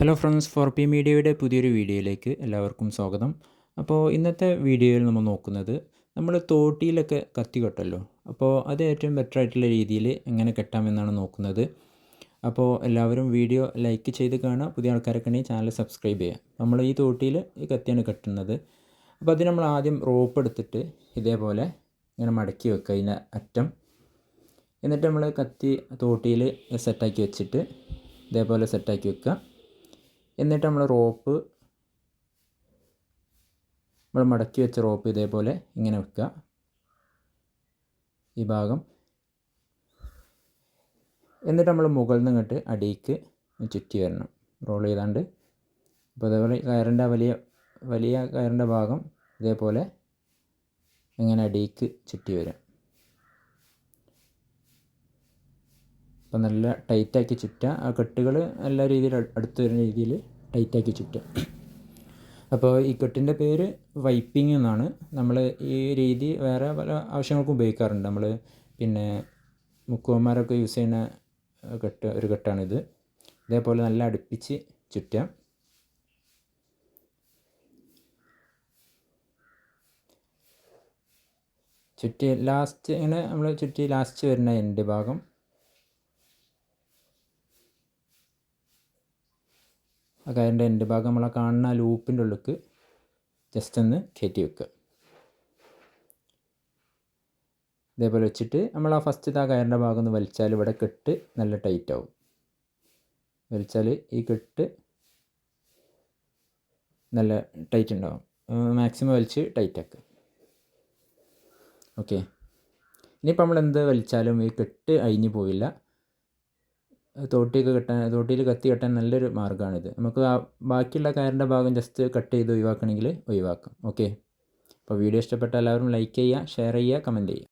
Hello friends four P മീഡിയയുടെ പുതിയൊരു വീഡിയോയിലേക്ക് എല്ലാവർക്കും സ്വാഗതം. അപ്പോൾ ഇന്നത്തെ വീഡിയോയിൽ നമ്മൾ നോക്കുന്നത് നമ്മൾ തോട്ടിയിലൊക്കെ കത്തി കെട്ടല്ലോ. അപ്പോൾ അത് ഏറ്റവും ബെറ്റർ ആയിട്ടുള്ള രീതിയിൽ എങ്ങനെ കെട്ടാമെന്നാണ് നോക്കുന്നത്. അപ്പോൾ എല്ലാവരും വീഡിയോ ലൈക്ക് ചെയ്ത് കാണുക. പുതിയ ആൾക്കാരൊക്കെ ചാനൽ സബ്സ്ക്രൈബ് ചെയ്യുക. നമ്മൾ ഈ തോട്ടിയിൽ ഈ കത്തിയാണ് കെട്ടുന്നത്. അപ്പോൾ അതിന് നമ്മൾ ആദ്യം റോപ്പ് എടുത്തിട്ട് ഇതേപോലെ ഇങ്ങനെ മടക്കി വെക്കുക അതിന്റെ അറ്റം. എന്നിട്ട് നമ്മൾ കത്തി തോട്ടിയിൽ സെറ്റാക്കി വെച്ചിട്ട് ഇതേപോലെ സെറ്റാക്കി വെക്കുക. എന്നിട്ട് നമ്മൾ റോപ്പ് നമ്മൾ മടക്കി വെച്ച റോപ്പ് ഇതേപോലെ ഇങ്ങനെ വെക്കുക. ഈ ഭാഗം. എന്നിട്ട് നമ്മൾ മുകളിൽ നിന്ന് ഇങ്ങോട്ട് അടിയിക്ക് ചുറ്റി വരണം. റോൾ ചെയ്താണ്ട്. അപ്പോൾ അതേപോലെ കയറിന്റെ വലിയ വലിയ കയറിന്റെ ഭാഗം ഇതേപോലെ ഇങ്ങനെ അടിയിക്ക് ചുറ്റി വരും. അപ്പോൾ നല്ല ടൈറ്റാക്കി ചുറ്റുക. ആ കെട്ടുകൾ നല്ല രീതിയിൽ അടുത്ത് വരുന്ന രീതിയിൽ ടൈറ്റാക്കി ചുറ്റുക. അപ്പോൾ ഈ കെട്ടിന്റെ പേര് വൈപ്പിംഗ് എന്നാണ്. നമ്മൾ ഈ രീതി വേറെ പല ആവശ്യങ്ങൾക്കും ഉപയോഗിക്കാറുണ്ട്. നമ്മൾ പിന്നെ മുക്കുവന്മാരൊക്കെ യൂസ് ചെയ്യുന്ന കെട്ട് ഒരു കെട്ടാണിത്. ഇതേപോലെ നല്ല അടുപ്പിച്ച് ചുറ്റുക. ചുറ്റി ലാസ്റ്റ് ഇങ്ങനെ നമ്മൾ ചുറ്റി ലാസ്റ്റ് വരുന്ന എന്റെ ഭാഗം. ആ കയറിന്റെ എന്റെ ഭാഗം നമ്മൾ കാണുന്ന ലൂപ്പിന്റെ ഉള്ളിലേക്ക് ജസ്റ്റ് ഒന്ന് കയറ്റി വെക്കുക. ഇതേപോലെ വെച്ചിട്ട് നമ്മൾ ആ ഫസ്റ്റ് ആ കയറിന്റെ ഭാഗം ഒന്ന് വലിച്ചാൽ ഇവിടെ കെട്ട് നല്ല ടൈറ്റ് ആവും. വലിച്ചാൽ ഈ കെട്ട് നല്ല ടൈറ്റ് ഉണ്ടാവും. മാക്സിമം വലിച്ച് ടൈറ്റ് ആക്കുക. ഓക്കെ ഇനിയിപ്പോൾ നമ്മൾ എന്ത് വലിച്ചാലും ഈ കെട്ട് അഴിഞ്ഞു പോവില്ല. തോട്ടിയൊക്കെ കെട്ടാൻ തോട്ടിയിൽ കത്തി കെട്ടാൻ നല്ലൊരു മാർഗമാണിത്. നമുക്ക് ബാക്കിയുള്ള കയറിന്റെ ഭാഗം ജസ്റ്റ് കട്ട് ചെയ്ത് ഒഴിവാക്കണമെങ്കിൽ ഒഴിവാക്കാം. ഓക്കെ അപ്പോൾ വീഡിയോ ഇഷ്ടപ്പെട്ട എല്ലാവരും ലൈക്ക് ചെയ്യുക ഷെയർ ചെയ്യുക കമന്റ് ചെയ്യുക.